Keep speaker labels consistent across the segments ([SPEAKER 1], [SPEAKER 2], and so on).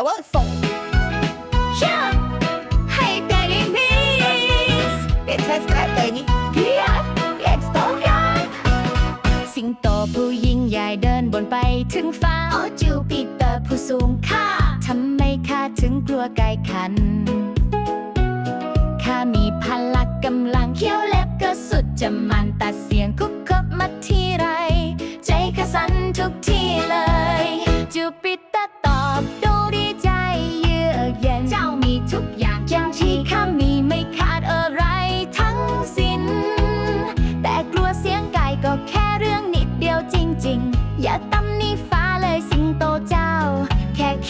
[SPEAKER 1] ค่ว่าส่ง
[SPEAKER 2] Yeah Hey daddy miss
[SPEAKER 1] เปลี่ยนเทสแกรเลยนี่
[SPEAKER 2] Yeah Let's go young
[SPEAKER 3] สิงโตผู้ยิ่งใหญ่เดินบนไปถึงฟ้า
[SPEAKER 2] โอ้จูปิเตอร์ผู้สูงค่า
[SPEAKER 3] ทำไมข้าถึงกลัวไก่ขัน ข้ามีพลังกำลังเขี้ยวเล็บก็สุดจะมันแต่เสียงกุ๊กกบมาที่ไร ใจข้าสั่นทุกทีเลยจูปิเต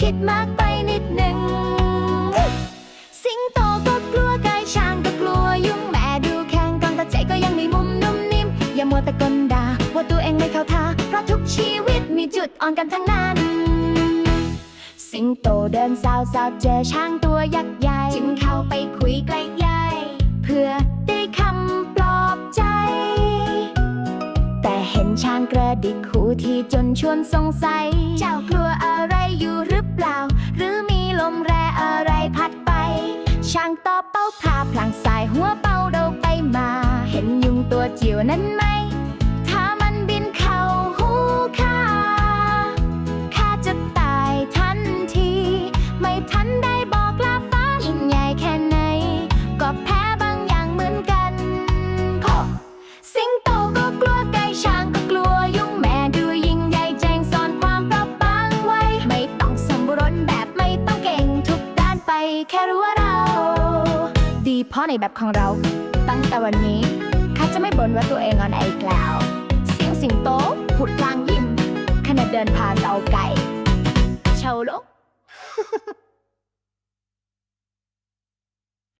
[SPEAKER 3] คิดมากไปนิดหนึ่ง สิงโตก็กลัวไก่ช้างก็กลัวยุงแม่ดูแข่งกันแต่ใจก็ยังมีมุมนุ่มนิ่ม อย่ามัวแต่กลด่าว่าตัวเองไม่เข้าท่าเพราะทุกชีวิตมีจุดอ่อนกันทั้งนั้น สิงโตเดินสาวสาวๆเจอช้างตัวยักษ์ใหญ่
[SPEAKER 2] จึงเข้าไปคุยใกล้ๆ
[SPEAKER 3] เพื่อได้คำปลอบใจ แต่เห็นช้างกระดิกหูที่จนชวนสงสัย เจ้ากลัวอะไร ช้าเป้าพาพลางสายหัวเป้าเดาไปมา เห็นยุงตัวจิ๋วนั้นไหม ถ้ามันบินเข้าหูข้าข้าจะตายทันที ไม่ทันได้บอกลาฟ้ายิ่งใหญ่แค่ไหน ก็แพ้บางอย่างเหมือนกันพอสิงโตก็กลัวไก่ช้างก็กลัวยุงแม่ดูยิ่งใหญ่แจงซ่อนความเปราะบางไว้ ไม่ต้องสมบูรณ์แบบไม่ต้องเก่งทุกด้านไปแค่รู้ว่า เราดีเพราะในแบบของเรา ตั้งแต่วันนี้ข้าจะไม่บ่นว่าตัวเองอ่อนแออีกแล้ว เสียงสิงโตผุดพลางยิ้มขณะเดินผ่านเตาไก่เชาโลก